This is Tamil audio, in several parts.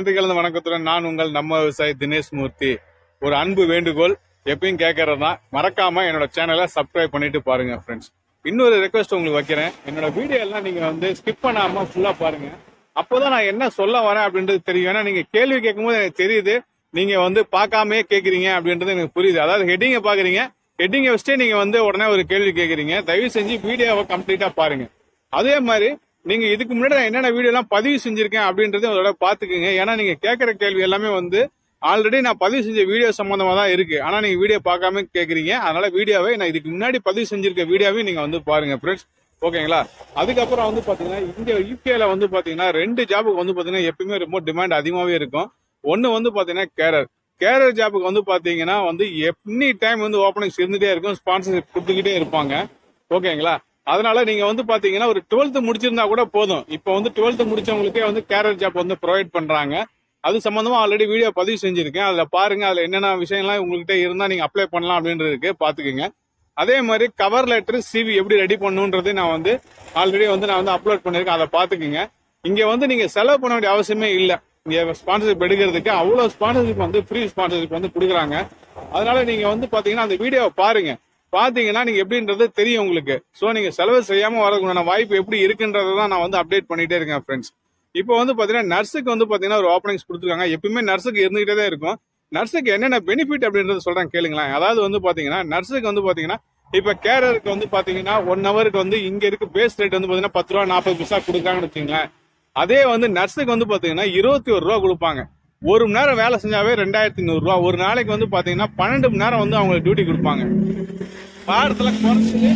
நன்றி கலந்த வணக்கத்துடன் நான் உங்கள் நம்ம விவசாயி தினேஷ் மூர்த்தி. ஒரு அன்பு வேண்டுகோள் எப்பயும் கேட்கறது தான் மறக்காம என்னோட சேனலை சப்ஸ்கிரைப் பண்ணிட்டு பாருங்க ஃப்ரெண்ட்ஸ் இன்னொரு ரெக்வஸ்ட் உங்களுக்கு வைக்கிறேன். என்னோட வீடியோ எல்லாம் நீங்க வந்து ஸ்கிப் பண்ணாம ஃபுல்லா பாருங்க. அப்போதான் நான் என்ன சொல்ல வரேன் அப்படின்றது தெரியும். ஏன்னா நீங்க கேள்வி கேட்கும்போது எனக்கு தெரியுது. நீங்க வந்து பார்க்காமயே கேட்குறீங்க அப்படின்றது எனக்கு புரியுது. அதாவது ஹெட்டிங்கை பாக்குறீங்க ஹெட்டிங்கை வச்சுட்டே நீங்க வந்து உடனே ஒரு கேள்வி கேட்குறீங்க. தயவு செஞ்சு வீடியோவை கம்ப்ளீட்டா பாருங்க. அதே மாதிரி நீங்க இதுக்கு முன்னாடி நான் என்னென்ன வீடியோ எல்லாம் பதிவு செஞ்சிருக்கேன் அப்படின்றத உங்களோட தடவை பாத்துக்கோங்க ஏன்னா நீங்க கேட்கற கேள்வி எல்லாமே வந்து ஆல்ரெடி நான் பதிவு செஞ்ச வீடியோ சம்பந்தமா தான் இருக்கு. ஆனா நீங்க வீடியோ பார்க்காம கேக்குறீங்க அதனால வீடியோவை நான் இதுக்கு முன்னாடி பதிவு செஞ்சிருக்க வீடியோவையும் நீங்க வந்து பாருங்க ஃப்ரெண்ட்ஸ் ஓகேங்களா அதுக்கப்புறம் வந்து பாத்தீங்கன்னா இங்க யூகேல வந்து பாத்தீங்கன்னா ரெண்டு ஜாபுக்கு வந்து பாத்தீங்கன்னா எப்பயுமே ரொம்ப டிமாண்ட் அதிகமாவே இருக்கும். ஒன்னு வந்து பாத்தீங்கன்னா கேரர் கேரர் ஜாபுக்கு வந்து பாத்தீங்கன்னா வந்து எனி டைம் வந்து ஓப்பனிங்ஸ் இருந்துட்டே இருக்கும். ஸ்பான்சர்ஷிப் கொடுத்துக்கிட்டே இருப்பாங்க. ஓகேங்களா அதனால நீங்க வந்து பாத்தீங்கன்னா ஒரு டுவெல்த் முடிச்சிருந்தா கூட போதும். இப்போ வந்து டுவெல்த் முடிச்சவங்களுக்கே வந்து கேரட் ஜாப் வந்து ப்ரொவைட் பண்றாங்க. அது சம்பந்தமா ஆல்ரெடி வீடியோ பதிவு செஞ்சிருக்கேன். அதுல பாருங்க அதுல என்னென்ன விஷயம்லாம் உங்ககிட்ட இருந்தா நீங்க அப்ளை பண்ணலாம் அப்படின்றதுக்கு பாத்துக்கோங்க. அதே மாதிரி கவர் லெட்டர் சிவி எப்படி ரெடி பண்ணுன்றது நான் வந்து ஆல்ரெடி வந்து நான் வந்து அப்லோட் பண்ணிருக்கேன். அதை பாத்துக்கோங்க. இங்க வந்து நீங்க செலவு பண்ண வேண்டிய அவசியமே இல்லை. இங்க ஸ்பான்சர்ஷிப் எடுக்கிறதுக்கு அவ்வளவு ஸ்பான்சர்ஷிப் வந்து ஃப்ரீ ஸ்பான்சர்ஷிப் வந்து கொடுக்குறாங்க. அதனால நீங்க வந்து பாத்தீங்கன்னா அந்த வீடியோவை பாருங்க. பாத்தீங்கன்னா நீங்க எப்படின்றது தெரியும் உங்களுக்கு. சோ நீங்க செலவு செய்யாம வரதுக்குண்டான வாய்ப்பு எப்படி இருக்குன்றதை தான் நான் வந்து அப்டேட் பண்ணிட்டே இருக்கேன் ஃப்ரெண்ட்ஸ் இப்போ வந்து பாத்தீங்கன்னா நர்ஸுக்கு வந்து பாத்தீங்கன்னா ஒரு ஓப்பனிங்ஸ் கொடுத்துருக்காங்க. எப்பயுமே நர்ஸுக்கு இருந்துகிட்டே தான் இருக்கும். நர்ஸுக்கு என்னென்ன பெனிஃபிட் அப்படின்றது சொல்றேன் கேளுங்களேன். அதாவது வந்து பாத்தீங்கன்னா நர்ஸுக்கு வந்து பாத்தீங்கன்னா இப்ப கேரருக்கு வந்து பாத்தீங்கன்னா ஒன் ஹவருக்கு வந்து இங்க இருக்கு பேஸ் ரேட் வந்து பாத்தீங்கன்னா பத்து ரூபா நாற்பது பைசா கொடுக்குறாங்கன்னு வச்சுங்களேன் அதே வந்து நர்ஸுக்கு வந்து பாத்தீங்கன்னா இருபத்தி ஒரு ரூபா கொடுப்பாங்க. ஒரு மணி நேரம் வேலை செஞ்சாவே ரெண்டாயிரத்தி நூறுரூவா ஒரு நாளைக்கு வந்து பார்த்தீங்கன்னா பன்னெண்டு மணி நேரம் வந்து அவங்களுக்கு டியூட்டி கொடுப்பாங்க. வாரத்தில் குறைச்சது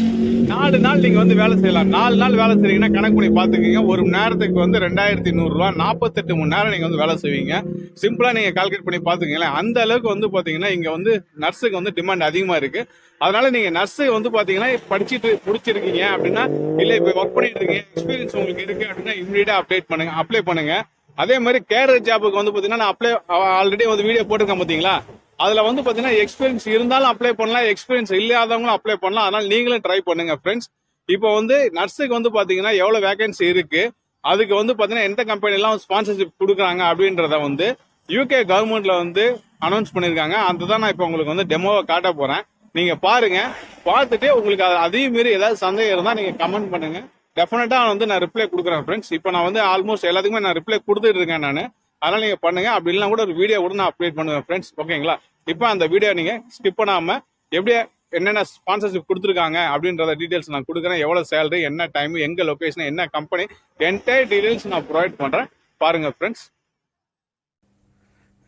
நாலு நாள் நீங்கள் வந்து வேலை செய்யலாம். நாலு நாள் வேலை செய்றீங்கன்னா கணக்கு பண்ணி பார்த்துக்கிங்க ஒரு மணி நேரத்துக்கு வந்து ரெண்டாயிரத்தி நூறுரூவா நாற்பத்தெட்டு மணி நேரம் நீங்கள் வந்து வேலை செய்வீங்க. சிம்பிளாக நீங்கள் கால்குலேட் பண்ணி பாத்துக்கங்களேன். அந்த அளவுக்கு வந்து பார்த்தீங்கன்னா இங்கே வந்து நர்ஸுக்கு வந்து டிமாண்ட் அதிகமாக இருக்குது அதனால நீங்கள் நர்ஸு வந்து பார்த்தீங்கன்னா படிச்சுட்டு முடிச்சிருக்கீங்க அப்படின்னா இல்லை இப்போ ஒர்க் பண்ணிட்டு இருக்கீங்க எக்ஸ்பீரியன்ஸ் உங்களுக்கு இருக்குது அப்படின்னா இம்மிடியாக அப்டேட் பண்ணுங்கள் அப்ளை பண்ணுங்கள் அதே மாதிரி கேரியர் ஜாபுக்கு வந்து பாத்தீங்கன்னா நான் அப்ளை ஆல்ரெடி வந்து வீடியோ போட்டிருக்கேன் பாத்தீங்களா? அதுல வந்து பாத்தீங்கன்னா எக்ஸ்பீரியன்ஸ் இருந்தாலும் அப்ளை பண்ணலாம் எக்ஸ்பீரியன்ஸ் இல்லாதவங்களும் அப்ளை பண்ணலாம். அதனால நீங்களும் ட்ரை பண்ணுங்க ஃப்ரெண்ட்ஸ் இப்போ வந்து நர்ஸுக்கு வந்து பாத்தீங்கன்னா எவ்வளவு வேகன்சி இருக்கு? அதுக்கு வந்து பாத்தீங்கன்னா எந்த கம்பெனி எல்லாம் ஸ்பான்சர்ஷிப் கொடுக்குறாங்க அப்படின்றத வந்து யூகே கவர்மெண்ட்ல வந்து அனௌன்ஸ் பண்ணிருக்காங்க. அந்த தான் நான் இப்போ உங்களுக்கு வந்து டெமோவை காட்ட போறேன். நீங்க பாருங்க பார்த்துட்டு உங்களுக்கு அது- அதையும் மீறி ஏதாவது சந்தேகம் இருந்தா நீங்க கமெண்ட் பண்ணுங்க. டெஃபினட்டா வந்து நான் ரிப்ளை கொடுக்குறேன் ஃப்ரெண்ட்ஸ் இப்போ நான் வந்து ஆல்மோஸ்ட் எல்லாத்துக்குமே நான் ரிப்ளை கொடுத்துட்டு இருக்கேன் நான். அதனால நீங்க பண்ணுங்க. அப்படி இல்லைனா கூட ஒரு வீடியோ கூட நான் அப்டேட் பண்ணுவேன் ஃப்ரெண்ட்ஸ் ஓகேங்களா இப்போ அந்த வீடியோ நீங்க ஸ்கிப் பண்ணாம எப்படி என்னென்ன ஸ்பான்சர்ஷிப் கொடுத்துருக்காங்க அப்படின்றத டீடைல்ஸ் நான் கொடுக்குறேன். எவ்வளவு சேலரி என்ன டைம் எங்க லொக்கேஷன் என்ன கம்பெனி என்டையர் டீடைல்ஸ் நான் ப்ரொவைட் பண்றேன். பாருங்க friends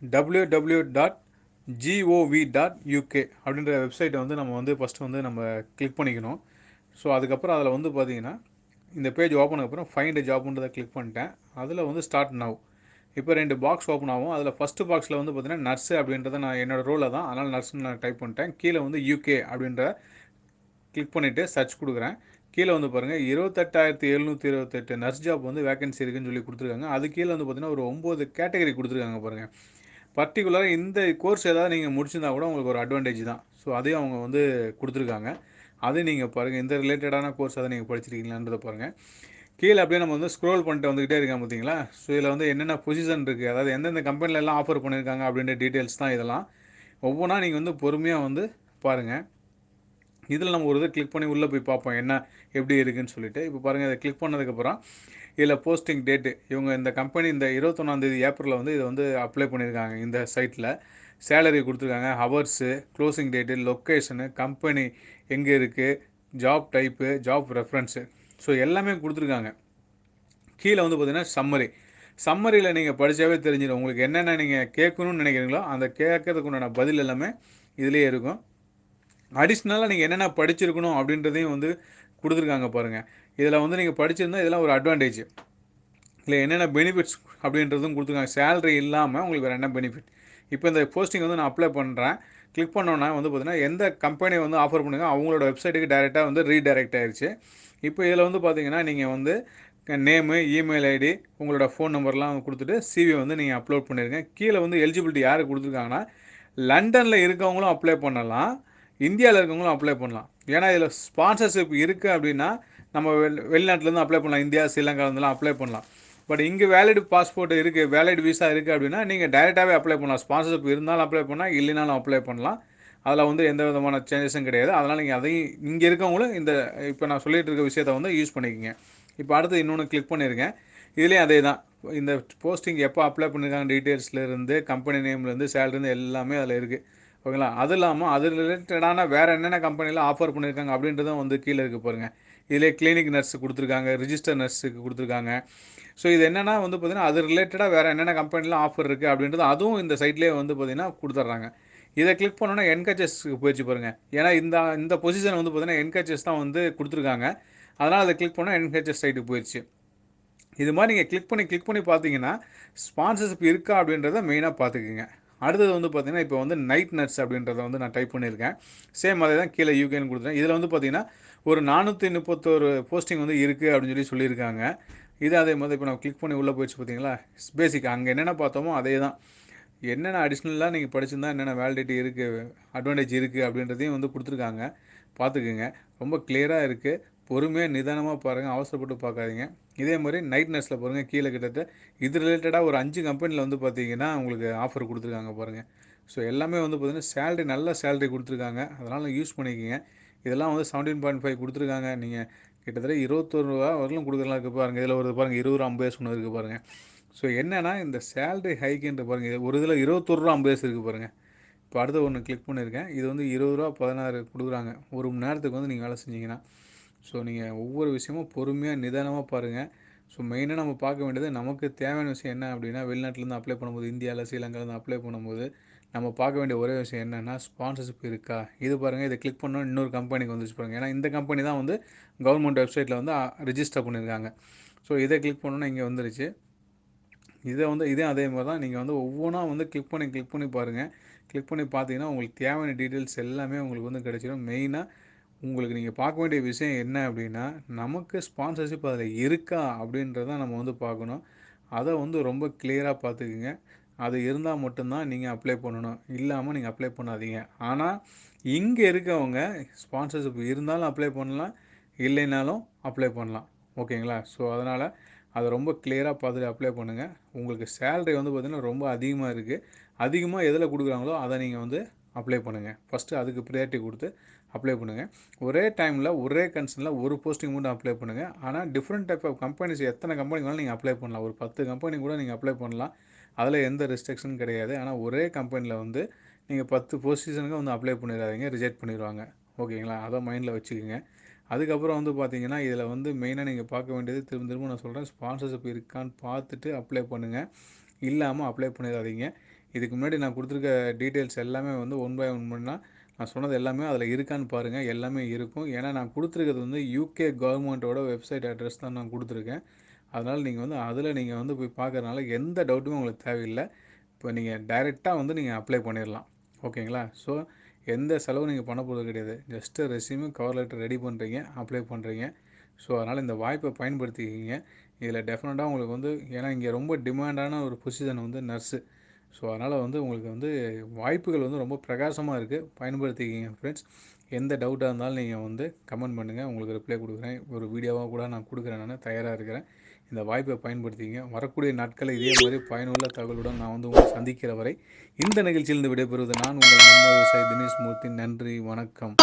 W W dot GOV dot UK அப்படின்ற வெப்சைட்டை வந்து நம்ம வந்து ஃபஸ்ட்டு வந்து நம்ம கிளிக் பண்ணிக்கணும். ஸோ அதுக்கப்புறம் அதில் வந்து பார்த்தீங்கன்னா இந்த பேஜ் ஓப்பன் அப்புறம் ஃபைண்ட் ஜாப்ன்றதை கிளிக் பண்ணிட்டேன். அதில் வந்து ஸ்டார்ட் நவ் இப்போ ரெண்டு பாக்ஸ் ஓப்பன் ஆகும். அதில் ஃபஸ்ட்டு பாக்ஸில் வந்து பார்த்தீங்கன்னா நர்ஸு அப்படின்றத நான் என்னோட ரோலில் தான். அதனால் நர்ஸ்னு நான் டைப் பண்ணிட்டேன். கீழே வந்து யூகே அப்படின்ற கிளிக் பண்ணிவிட்டு சர்ச் கொடுக்குறேன். கீழே வந்து பாருங்கள் இருபத்தெட்டாயிரத்தி எழுநூற்றி இருபத்தெட்டு நர்ஸ் ஜாப் வந்து வேகன்சி இருக்குன்னு சொல்லி கொடுத்துருக்காங்க. அது கீழே வந்து பார்த்தீங்கன்னா ஒரு ஒம்பது கேட்டகரி கொடுத்துருக்காங்க பாருங்கள் பர்டிகுலராக இந்த கோர்ஸ் ஏதாவது நீங்கள் முடிச்சிருந்தா கூட உங்களுக்கு ஒரு அட்வான்டேஜ் தான். ஸோ அதையும் அவங்க வந்து கொடுத்துருக்காங்க. அதை நீங்கள் பாருங்கள் இந்த ரிலேட்டடான கோர்ஸ் அதை நீங்கள் படிச்சிருக்கீங்களான்றதை பாருங்கள் கீழே அப்படியே நம்ம வந்து ஸ்க்ரோல் பண்ணிட்டு வந்துக்கிட்டே இருக்கோம் பார்த்தீங்களா? ஸோ இதில் வந்து என்னென்ன பொசிஷன் இருக்குது அதாவது எந்தெந்த கம்பெனில எல்லாம் ஆஃபர் பண்ணியிருக்காங்க அப்படின்ற டீட்டெயில்ஸ் தான் இதெல்லாம். ஒவ்வொன்றா நீங்கள் வந்து பொறுமையாக வந்து பாருங்கள் இதில் நம்ம ஒரு இதை கிளிக் பண்ணி உள்ளே போய் பார்ப்போம் என்ன எப்படி இருக்குதுன்னு சொல்லிட்டு. இப்போ பாருங்கள் இதை கிளிக் பண்ணதுக்கப்புறம் இதில் போஸ்டிங் டேட்டு இவங்க இந்த கம்பெனி இந்த இருபத்தொன்னாந்தேதி ஏப்ரலில் வந்து இதை வந்து அப்ளை பண்ணியிருக்காங்க இந்த சைட்டில் சேலரி கொடுத்துருக்காங்க. Hours closing date location company எங்கே இருக்குது job type job reference. So எல்லாமே கொடுத்துருக்காங்க. கீழே வந்து பார்த்தீங்கன்னா சம்மரி. சம்மரியில் நீங்கள் படித்தாவே தெரிஞ்சிடும். உங்களுக்கு என்னென்ன நீங்கள் கேட்கணும்னு நினைக்கிறீங்களோ அந்த கேட்கறதுக்கு உண்டான பதில் எல்லாமே இதுலேயே இருக்கும். அடிஷ்னலாக நீங்கள் என்னென்ன படிச்சிருக்கணும் அப்படின்றதையும் வந்து கொடுத்துருக்காங்க பாருங்கள் இதில் வந்து நீங்கள் படிச்சிருந்தா இதெல்லாம் ஒரு அட்வான்டேஜ் இல்லை என்னென்ன பெனிஃபிட்ஸ் அப்படின்றதும் கொடுத்துருக்காங்க. சேலரி இல்லாமல் உங்களுக்கு வேறு என்ன பெனிஃபிட் இப்போ இந்த போஸ்டிங் வந்து நான் அப்ளை பண்ணுறேன் கிளிக் பண்ணோன்னா வந்து பார்த்தீங்கன்னா எந்த கம்பெனி வந்து ஆஃபர் பண்ணுங்க அவங்களோட வெப்சைட்டுக்கு டேரெக்டாக வந்து ரீடைரக்ட் ஆயிடுச்சு இப்போ இதில் வந்து பார்த்தீங்கன்னா நீங்கள் வந்து நேமு இமெயில் ஐடி உங்களோட ஃபோன் நம்பர்லாம் கொடுத்துட்டு சிவி வந்து நீங்கள் அப்லோட் பண்ணிடுங்க கீழே வந்து எலிஜிபிலிட்டி யார் கொடுத்துருக்காங்கன்னா லண்டனில் இருக்கவங்களும் அப்ளை பண்ணலாம். இந்தியாவில் இருக்கவங்களும் அப்ளை பண்ணலாம். ஏன்னா இதில் ஸ்பான்சர்ஷிப் இருக்குது அப்படின்னா நம்ம வெளி வெளிநாட்டிலேருந்து அப்ளை பண்ணலாம். இந்தியா ஸ்ரீலங்காலேருந்துலாம் அப்ளை பண்ணலாம். பட் இங்கே வேலிட் பாஸ்போர்ட் இருக்குது வேலிட் விசா இருக்குது அப்படின்னா நீங்கள் டைரெக்டாகவே அப்ளை பண்ணலாம். ஸ்பான்சர்ஷிப் இருந்தாலும் அப்ளை பண்ணலாம் இல்லைனாலும் அப்ளை பண்ணலாம். அதில் வந்து எந்த விதமான சேஞ்சஸும் கிடையாது. அதனால் நீங்கள் அதையும் இங்கே இருக்கவங்களும் இந்த இப்போ நான் சொல்லிட்டு இருக்க விஷயத்த வந்து யூஸ் பண்ணிக்கோங்க. இப்போ அடுத்து இன்னொன்று கிளிக் பண்ணியிருக்கேன் இதுலேயும் அதே தான் இந்த போஸ்டிங் எப்போ அப்ளை பண்ணியிருக்காங்க டீட்டெயில்ஸ்லேருந்து கம்பெனி நேம்லேருந்து சேலரிந்து எல்லாமே அதில் இருக்குது ஓகேங்களா அது இல்லாமல் அது ரிலேட்டடான வேறு என்னென்ன கம்பெனியில் ஆஃபர் பண்ணியிருக்காங்க அப்படின்றதும் வந்து கீழே இருக்குது பாருங்கள் இதிலே கிளினிக் நர்ஸ் கொடுத்துருக்காங்க ரிஜிஸ்டர் நர்ஸுக்கு கொடுத்துருக்காங்க. ஸோ இது என்னென்னா வந்து பார்த்திங்கன்னா அது ரிலேட்டடாக வேறு என்னென்ன கம்பெனிலாம் ஆஃபர் இருக்குது அப்படின்றது அதுவும் இந்த சைட்லேயே வந்து பார்த்திங்கன்னா கொடுத்துட்றாங்க இதை கிளிக் பண்ணோன்னா என்கச்சஸ்க்கு போயிடுச்சு பாருங்கள் ஏன்னா இந்த இந்த பொசிஷன் வந்து பார்த்திங்கன்னா என்கச்சஸ் தான் வந்து கொடுத்துருக்காங்க. அதனால் அதை கிளிக் பண்ணால் என்கச்சஸ் சைட்டுக்கு போயிடுச்சு. இது மாதிரி நீங்கள் கிளிக் பண்ணி கிளிக் பண்ணி பார்த்தீங்கன்னா ஸ்பான்சர்ஷிப் இருக்கா அப்படின்றத மெயினாக பார்த்துக்குங்க அடுத்தது வந்து பார்த்தீங்கன்னா இப்போ வந்து நைட் நர்ஸ் அப்படின்றத வந்து நான் டைப் பண்ணியிருக்கேன். சேம் அதே தான் கீழே யூகேன்னு கொடுத்துருக்கேன் இதில் வந்து பார்த்தீங்கன்னா ஒரு நானூற்றி முப்பத்தோரு போஸ்டிங் வந்து இருக்குது அப்படின்னு சொல்லி சொல்லியிருக்காங்க. இது அதே மாதிரி இப்போ நான் கிளிக் பண்ணி உள்ளே போயிடுச்சு பார்த்தீங்களா? பேசிக் அங்கே என்னென்ன பார்த்தோமோ அதே தான். என்னென்ன அடிஷ்னலாக நீங்கள் படிச்சிருந்தா என்னென்ன வேலிடிட்டி இருக்குது அட்வான்டேஜ் இருக்குது அப்படின்றதையும் வந்து கொடுத்துருக்காங்க. பார்த்துக்குங்க. ரொம்ப கிளியராக இருக்குது பொறுமையாக நிதானமாக பாருங்கள் அவசரப்பட்டு பார்க்காதீங்க. இதே மாதிரி நைட் நர்ஸில் பாருங்கள் கீழே கிட்டத்தட்ட இது ரிலேட்டடாக ஒரு அஞ்சு கம்பெனியில் வந்து பார்த்தீங்கன்னா உங்களுக்கு ஆஃபர் கொடுத்துருக்காங்க பாருங்கள் ஸோ எல்லாமே வந்து பார்த்தீங்கன்னா சேலரி நல்ல சேலரி கொடுத்துருக்காங்க. அதனால் யூஸ் பண்ணிக்கோங்க. இதெல்லாம் வந்து செவன்டீன் பாயிண்ட் ஃபைவ் கொடுத்துருக்காங்க. நீங்கள் கிட்டத்தட்ட இருபத்தொரு ரூபா வரலும் கொடுக்குறலாம் இருக்குது பாருங்கள் இதில் ஒரு பாருங்கள் இருபது ரூபா ஐம்பது ஒன்று இருக்குது பாருங்கள் ஸோ என்னென்னா இந்த சேலரி ஹைக்குன்ற பாருங்கள் ஒரு இதில் இருபத்தொரு ரூபா ஐம்பது இருக்குது பாருங்கள் இப்போ அடுத்த ஒன்று கிளிக் பண்ணியிருக்கேன் இது வந்து இருபது ரூபா பதினாறு கொடுக்குறாங்க. ஒரு மணி நேரத்துக்கு வந்து நீங்கள் வேலை செஞ்சீங்கன்னா. ஸோ நீங்கள் ஒவ்வொரு விஷயமும் பொறுமையாக நிதானமாக பாருங்கள் ஸோ மெயினாக நம்ம பார்க்க வேண்டியது நமக்கு தேவையான விஷயம் என்ன அப்படின்னா வெளிநாட்டிலேருந்து அப்ளை பண்ணும்போது இந்தியாவில் ஸ்ரீலங்காலேருந்து அப்ளை பண்ணும்போது நம்ம பார்க்க வேண்டிய ஒரே விஷயம் என்னென்னா ஸ்பான்சர்ஷிப் இருக்கா? இது பாருங்கள் இதை கிளிக் பண்ணோம் இன்னொரு கம்பெனிக்கு வந்துச்சு பாருங்கள் ஏன்னா இந்த கம்பெனி தான் வந்து கவர்மெண்ட் வெப்சைட்டில் வந்து ரிஜிஸ்டர் பண்ணியிருக்காங்க. ஸோ இதை கிளிக் பண்ணோன்னா இங்கே வந்துருச்சு. இதை வந்து இதே அதே மாதிரி தான் நீங்கள் வந்து ஒவ்வொன்றா வந்து கிளிக் பண்ணி கிளிக் பண்ணி பாருங்கள் கிளிக் பண்ணி பார்த்தீங்கன்னா உங்களுக்கு தேவையான டீட்டெயில்ஸ் எல்லாமே உங்களுக்கு வந்து கிடைச்சிடும் மெயினாக உங்களுக்கு நீங்கள் பார்க்க வேண்டிய விஷயம் என்ன அப்படின்னா நமக்கு ஸ்பான்சர்ஷிப் அதில் இருக்கா அப்படின்றத நம்ம வந்து பார்க்கணும். அதை வந்து ரொம்ப கிளியராக பார்த்துக்குங்க. அது இருந்தால் மட்டும்தான் நீங்கள் அப்ளை பண்ணணும். இல்லாமல் நீங்கள் அப்ளை பண்ணாதீங்க. ஆனால் இங்கே இருக்கவங்க ஸ்பான்சர்ஷிப் இருந்தாலும் அப்ளை பண்ணலாம். இல்லைனாலும் அப்ளை பண்ணலாம். ஓகேங்களா? ஸோ அதனால் அதை ரொம்ப கிளியராக பார்த்துட்டு அப்ளை பண்ணுங்கள் உங்களுக்கு சேலரி வந்து பார்த்திங்கன்னா ரொம்ப அதிகமாக இருக்குது அதிகமாக எதில் கொடுக்குறாங்களோ அதை நீங்கள் வந்து அப்ளை பண்ணுங்கள் ஃபஸ்ட்டு அதுக்கு ப்ரியாரிட்டி கொடுத்து அப்ளை பண்ணுங்கள் ஒரே டைமில் ஒரே கன்சர்னில் ஒரு போஸ்டிங் மட்டும் அப்ளை பண்ணுங்கள் ஆனால் டிஃப்ரெண்ட் டைப் ஆஃப் கம்பெனிஸ் எத்தனை கம்பெனி வேணாலும் நீங்கள் அப்ளை பண்ணலாம். ஒரு பத்து கம்பெனி கூட நீங்கள் அப்ளை பண்ணலாம். அதில் எந்த ரெஸ்ட்ரிக்ஷனும் கிடையாது. ஆனால் ஒரே கம்பெனியில் வந்து நீங்கள் பத்து பொசிஷனுக்கு வந்து அப்ளை பண்ணிடாதீங்க. ரிஜெக்ட் பண்ணிடுவாங்க. ஓகேங்களா? அதை மைண்டில் வச்சுக்கோங்க. அதுக்கப்புறம் வந்து பார்த்தீங்கன்னா இதில் வந்து மெயினாக நீங்கள் பார்க்க வேண்டியது திரும்ப திரும்ப நான் சொல்கிறேன் ஸ்பான்சர்ஷிப் இருக்கான்னு பார்த்துட்டு அப்ளை பண்ணுங்கள் இல்லாமல் அப்ளை பண்ணிடாதீங்க. இதுக்கு முன்னாடி நான் கொடுத்துருக்க டீட்டெயில்ஸ் எல்லாமே வந்து ஒன் பை ஒன் பண்ணால் நான் சொன்னது எல்லாமே அதில் இருக்கான்னு பாருங்கள் எல்லாமே இருக்கும். ஏன்னா நான் கொடுத்துருக்கிறது வந்து யூகே கவர்மெண்ட்டோட வெப்சைட் அட்ரஸ் தான் நான் கொடுத்துருக்கேன். அதனால் நீங்கள் வந்து அதில் நீங்கள் வந்து போய் பார்க்குறதுனால எந்த டவுட்டுமே உங்களுக்கு தேவையில்லை. இப்போ நீங்கள் டைரெக்டாக வந்து நீங்கள் அப்ளை பண்ணிடலாம் ஓகேங்களா? ஸோ எந்த செலவும் நீங்கள் பண்ண போகிறது கிடையாது. ஜஸ்ட்டு ரெசியூமும் கவர் லெட்டர் ரெடி பண்ணுறீங்க அப்ளை பண்ணுறீங்க ஸோ அதனால் இந்த வாய்ப்பை பயன்படுத்திக்கிங்க. இதில் டெஃபினட்டாக உங்களுக்கு வந்து ஏன்னா இங்கே ரொம்ப டிமாண்டான ஒரு பொசிஷன் வந்து நர்ஸு ஸோ அதனால் வந்து உங்களுக்கு வந்து வாய்ப்புகள் வந்து ரொம்ப பிரகாசமாக இருக்குது பயன்படுத்திக்கிங்க ஃப்ரெண்ட்ஸ் எந்த டவுட்டாக இருந்தாலும் நீங்கள் வந்து கமெண்ட் பண்ணுங்கள் உங்களுக்கு ரிப்ளை கொடுக்குறேன். ஒரு வீடியோவாக கூட நான் கொடுக்குறேன். நான் தயாராக இருக்கிறேன். இந்த வாய்ப்பை பயன்படுத்திங்க வரக்கூடிய நாட்களை இதே மாதிரி பயனுள்ள தகவலுடன் நான் வந்து உங்களை சந்திக்கிற வரை இந்த நிகழ்ச்சியிலிருந்து விடைபெறுவது நான் உங்கள் நம்ம விவசாயி தினேஷ் மூர்த்தி. நன்றி. வணக்கம்.